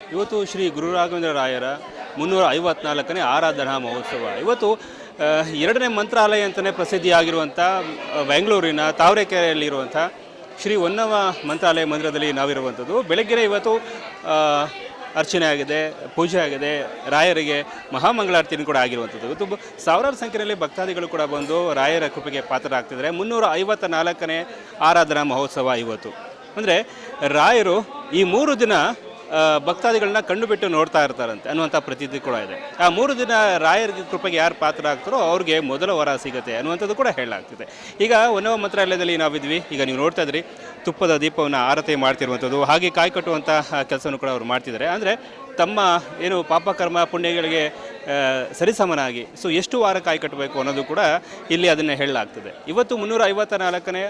ಇವತ್ತು ಶ್ರೀ ಗುರು ರಾಘವೇಂದ್ರ ರಾಯರ ಮುನ್ನೂರ ಐವತ್ನಾಲ್ಕನೇ ಆರಾಧನಾ ಮಹೋತ್ಸವ. ಇವತ್ತು ಎರಡನೇ ಮಂತ್ರಾಲಯ ಅಂತಲೇ ಪ್ರಸಿದ್ಧಿಯಾಗಿರುವಂಥ ಬೆಂಗಳೂರಿನ ತಾವರೆಕೆರೆಯಲ್ಲಿರುವಂಥ ಶ್ರೀ ಹೊನ್ನವ ಮಂತ್ರಾಲಯ ಮಂದಿರದಲ್ಲಿ ನಾವಿರುವಂಥದ್ದು. ಬೆಳಗ್ಗೆ ಇವತ್ತು ಅರ್ಚನೆ ಆಗಿದೆ, ಪೂಜೆ ಆಗಿದೆ, ರಾಯರಿಗೆ ಮಹಾಮಂಗಳಾರತಿನೂ ಕೂಡ ಆಗಿರುವಂಥದ್ದು. ಇವತ್ತು ಸಾವಿರಾರು ಸಂಖ್ಯೆಯಲ್ಲಿ ಭಕ್ತಾದಿಗಳು ಕೂಡ ಬಂದು ರಾಯರ ಕೃಪೆಗೆ ಪಾತ್ರರಾಗ್ತಿದ್ದಾರೆ. ಮುನ್ನೂರ ಐವತ್ತ ನಾಲ್ಕನೇ ಆರಾಧನಾ ಮಹೋತ್ಸವ ಇವತ್ತು. ಅಂದರೆ, ರಾಯರು ಈ ಮೂರು ದಿನ ಭಕ್ತಾದಿಗಳನ್ನ ಕಣ್ಣು ಬಿಟ್ಟು ನೋಡ್ತಾ ಇರ್ತಾರಂತೆ ಅನ್ನುವಂಥ ಪ್ರತೀತಿ ಕೂಡ ಇದೆ. ಆ ಮೂರು ದಿನ ರಾಯರ ಕೃಪೆಗೆ ಯಾರು ಪಾತ್ರ ಆಗ್ತಾರೋ ಅವ್ರಿಗೆ ಮೊದಲ ವರ ಸಿಗುತ್ತೆ ಅನ್ನುವಂಥದ್ದು ಕೂಡ ಹೇಳಲಾಗ್ತಿದೆ. ಈಗ ಒನ್ನವ ಮಂತ್ರಾಲಯದಲ್ಲಿ ನಾವಿದ್ವಿ, ಈಗ ನೀವು ನೋಡ್ತಾ ಇದ್ರಿ, ತುಪ್ಪದ ದೀಪವನ್ನು ಆರತಿ ಮಾಡ್ತಿರುವಂಥದ್ದು, ಹಾಗೆ ಕಾಯಿ ಕಟ್ಟುವಂಥ ಕೆಲಸವನ್ನು ಕೂಡ ಅವರು ಮಾಡ್ತಿದ್ದಾರೆ. ಅಂದರೆ ತಮ್ಮ ಏನು ಪಾಪಕರ್ಮ ಪುಣ್ಯಗಳಿಗೆ ಸರಿಸಮನಾಗಿ, ಸೊ ಎಷ್ಟು ವಾರ ಕಾಯಿ ಕಟ್ಟಬೇಕು ಅನ್ನೋದು ಕೂಡ ಇಲ್ಲಿ ಅದನ್ನು ಹೇಳಲಾಗ್ತದೆ. ಇವತ್ತು ಮುನ್ನೂರ ಐವತ್ತ ನಾಲ್ಕನೇ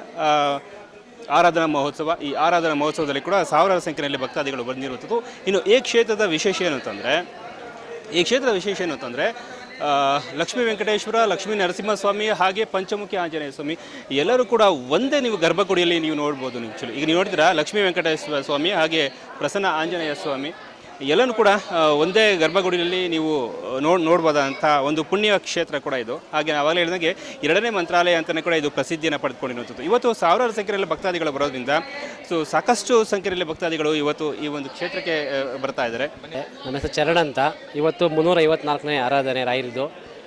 ಆರಾಧನಾ ಮಹೋತ್ಸವ, ಈ ಆರಾಧನಾ ಮಹೋತ್ಸವದಲ್ಲಿ ಕೂಡ ಸಾವಿರಾರು ಸಂಖ್ಯೆಯಲ್ಲಿ ಭಕ್ತಾದಿಗಳು ಬಂದಿರುವಂಥದ್ದು. ಇನ್ನು ಈ ಕ್ಷೇತ್ರದ ವಿಶೇಷ ಏನು ಅಂತಂದರೆ, ಈ ಕ್ಷೇತ್ರದ ವಿಶೇಷ ಏನು ಅಂತಂದರೆ ಲಕ್ಷ್ಮೀ ವೆಂಕಟೇಶ್ವರ, ಲಕ್ಷ್ಮೀ ನರಸಿಂಹಸ್ವಾಮಿ ಹಾಗೆ ಪಂಚಮುಖಿ ಆಂಜನೇಯ ಸ್ವಾಮಿ ಎಲ್ಲರೂ ಕೂಡ ಒಂದೇ ನೀವು ಗರ್ಭಗುಡಿಯಲ್ಲಿ ನೀವು ನೋಡ್ಬೋದು ನಿಮ್ಮ ಈಗ ನೀವು ನೋಡಿದ್ರೆ ಲಕ್ಷ್ಮೀ ವೆಂಕಟೇಶ್ವರ ಸ್ವಾಮಿ ಹಾಗೆ ಪ್ರಸನ್ನ ಆಂಜನೇಯ ಸ್ವಾಮಿ ಎಲ್ಲನೂ ಕೂಡ ಒಂದೇ ಗರ್ಭಗುಡಿಯಲ್ಲಿ ನೀವು ನೋಡ್ ನೋಡ್ಬೋದಂಥ ಒಂದು ಪುಣ್ಯ ಕ್ಷೇತ್ರ ಕೂಡ ಇದು. ಹಾಗೆ ಆವಾಗಲೇ ಹೇಳಿದಂಗೆ ಎರಡನೇ ಮಂತ್ರಾಲಯ ಅಂತಲೇ ಕೂಡ ಇದು ಪ್ರಸಿದ್ಧಿಯನ್ನು ಪಡೆದುಕೊಂಡಿರುವಂಥದ್ದು. ಇವತ್ತು ಸಾವಿರಾರು ಸಂಖ್ಯೆಯಲ್ಲಿ ಭಕ್ತಾದಿಗಳು ಬರೋದ್ರಿಂದ, ಸೊ ಸಾಕಷ್ಟು ಸಂಖ್ಯೆಯಲ್ಲಿ ಭಕ್ತಾದಿಗಳು ಇವತ್ತು ಈ ಒಂದು ಕ್ಷೇತ್ರಕ್ಕೆ ಬರ್ತಾ ಇದ್ದಾರೆ. ನಮ್ಮ ಹೆಸರು ಚರಣ್ ಅಂತ. ಇವತ್ತು ಮುನ್ನೂರ ಐವತ್ನಾಲ್ಕನೇ ಆರಾಧನೆ ರಾಯರಿದ್ದು.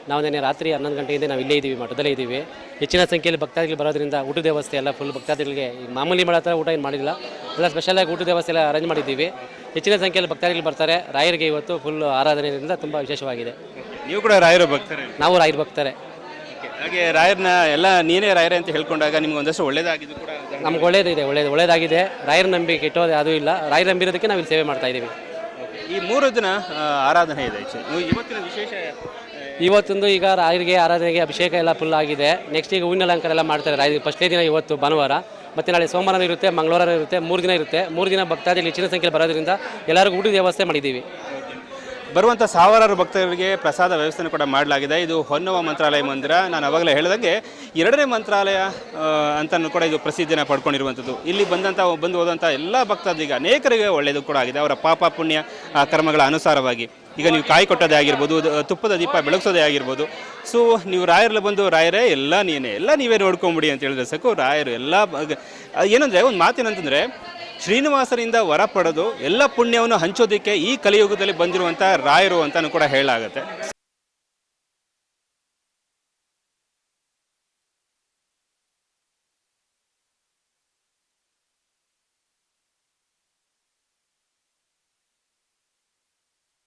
ನಾವು ನಿನ್ನೆ ರಾತ್ರಿ ಹನ್ನೊಂದು ಗಂಟೆಯಿಂದ ನಾವು ಇಲ್ಲೇ ಇದ್ದೀವಿ ಮಠದಲ್ಲೇ ಇದ್ದೀವಿ. ಹೆಚ್ಚಿನ ಸಂಖ್ಯೆಯಲ್ಲಿ ಭಕ್ತಾದಿಗಳು ಬರೋದ್ರಿಂದ ಊಟದ ವ್ಯವಸ್ಥೆ ಎಲ್ಲ ಫುಲ್ ಭಕ್ತಾದಿಗಳಿಗೆ ಮಾಮೂಲಿ ಮಾಡೋ ಥರ ಊಟ ಏನು ಮಾಡಿಲ್ಲ. ಎಲ್ಲ ಸ್ಪೆಷಲಾಗಿ ಊಟದ ವ್ಯವಸ್ಥೆ ಎಲ್ಲ ಅರೇಂಜ್ ಮಾಡಿದ್ದೀವಿ. ಹೆಚ್ಚಿನ ಸಂಖ್ಯೆಯಲ್ಲಿ ಭಕ್ತಾದಿಗಳು ಬರ್ತಾರೆ. ರಾಯರಿಗೆ ಇವತ್ತು ಫುಲ್ ಆರಾಧನೆಯಿಂದ ತುಂಬ ವಿಶೇಷವಾಗಿದೆ. ನೀವು ಕೂಡ ರಾಯರು ಭಕ್ತರೇ? ನಾವು ರಾಯರು ಭಕ್ತಾರೆ. ಹಾಗೆ ರಾಯರ್ನ ಎಲ್ಲ ನೀನೇ ರಾಯರೇ ಅಂತ ಹೇಳ್ಕೊಂಡಾಗ ನಿಮ್ಗೆ ಒಂದಷ್ಟು ಒಳ್ಳೇದಾಗಿದ್ದು ಕೂಡ. ನಮ್ಗೆ ಒಳ್ಳೇದಿದೆ ಒಳ್ಳೇದು ಒಳ್ಳೇದಾಗಿದೆ. ರಾಯರ ನಂಬಿಕೆ ಇಟ್ಟೋದೆ ಅದು ಇಲ್ಲ. ರಾಯರ ನಂಬಿರೋದಕ್ಕೆ ನಾವು ಇಲ್ಲಿ ಸೇವೆ ಮಾಡ್ತಾ ಇದ್ದೀವಿ. ಈ ಮೂರು ದಿನ ಆ, ಆರಾಧನೆ ಇದೆ. ಇವತ್ತಿನ ವಿಶೇಷ ಇವತ್ತೊಂದು ಈಗ ರಾಯರಿಗೆ, ಆರಾಧನೆಗೆ ಅಭಿಷೇಕ ಎಲ್ಲ ಫುಲ್ ಆಗಿದೆ. ನೆಕ್ಸ್ಟ್ ಈಗ ಹೂವಿನ ಅಲಂಕಾರ ಎಲ್ಲ ಮಾಡ್ತಾರೆ ರಾಯರಿಗೆ. ಫಸ್ಟ್ನೇ ದಿನ ಇವತ್ತು ಭಾನುವಾರ. ಮತ್ತು ನಾಳೆ ಸೋಮವಾರ ಇರುತ್ತೆ ಮಂಗಳವಾರ ಇರುತ್ತೆ, ಮೂರು ದಿನ ಇರುತ್ತೆ. ಮೂರು ದಿನ ಭಕ್ತಾದಿಗಳು ಹೆಚ್ಚಿನ ಸಂಖ್ಯೆಯಲ್ಲಿ ಬರೋದ್ರಿಂದ ಎಲ್ಲರಿಗೂ ಊಟದ ವ್ಯವಸ್ಥೆ ಮಾಡಿದ್ದೀವಿ. ಬರುವಂಥ ಸಾವಿರಾರು ಭಕ್ತರಿಗೆ ಪ್ರಸಾದ ವ್ಯವಸ್ಥೆನೂ ಕೂಡ ಮಾಡಲಾಗಿದೆ. ಇದು ಹೊನ್ನವ ಮಂತ್ರಾಲಯ ಮಂದಿರ. ನಾನು ಅವಾಗಲೇ ಹೇಳಿದಂಗೆ ಎರಡನೇ ಮಂತ್ರಾಲಯ ಅಂತಲೂ ಕೂಡ ಇದು ಪ್ರಸಿದ್ಧಿನ ಪಡ್ಕೊಂಡಿರುವಂಥದ್ದು. ಇಲ್ಲಿ ಬಂದಂಥ ಬಂದು ಹೋದಂಥ ಎಲ್ಲ ಭಕ್ತಾದಿಗೆ ಅನೇಕರಿಗೆ ಒಳ್ಳೆಯದು ಕೂಡ ಆಗಿದೆ. ಅವರ ಪಾಪ ಪುಣ್ಯ ಕರ್ಮಗಳ ಅನುಸಾರವಾಗಿ. ಈಗ ನೀವು ಕಾಯಿ ಕೊಟ್ಟೋದೇ ಆಗಿರ್ಬೋದು ತುಪ್ಪದ ದೀಪ ಬೆಳಗ್ಸೋದೇ ಆಗಿರ್ಬೋದು. ಸೊ ನೀವು ರಾಯರಲ್ಲಿ ಬಂದು, ರಾಯರೇ, ಎಲ್ಲ ನೀನೇ, ಎಲ್ಲ ನೀವೇ ನೋಡ್ಕೊಂಬಿಡಿ ಅಂತ ಹೇಳಿದ್ರೆ ಸಾಕು. ರಾಯರು ಎಲ್ಲ ಏನಂದರೆ, ಒಂದು ಮಾತೇನಂತಂದರೆ, ಶ್ರೀನಿವಾಸರಿಂದ ವರ ಪಡೆದು ಎಲ್ಲ ಪುಣ್ಯವನ್ನು ಹಂಚೋದಕ್ಕೆ ಈ ಕಲಿಯುಗದಲ್ಲಿ ಬಂದಿರುವಂಥ ರಾಯರು ಅಂತಲೂ ಕೂಡ ಹೇಳಲಾಗುತ್ತೆ.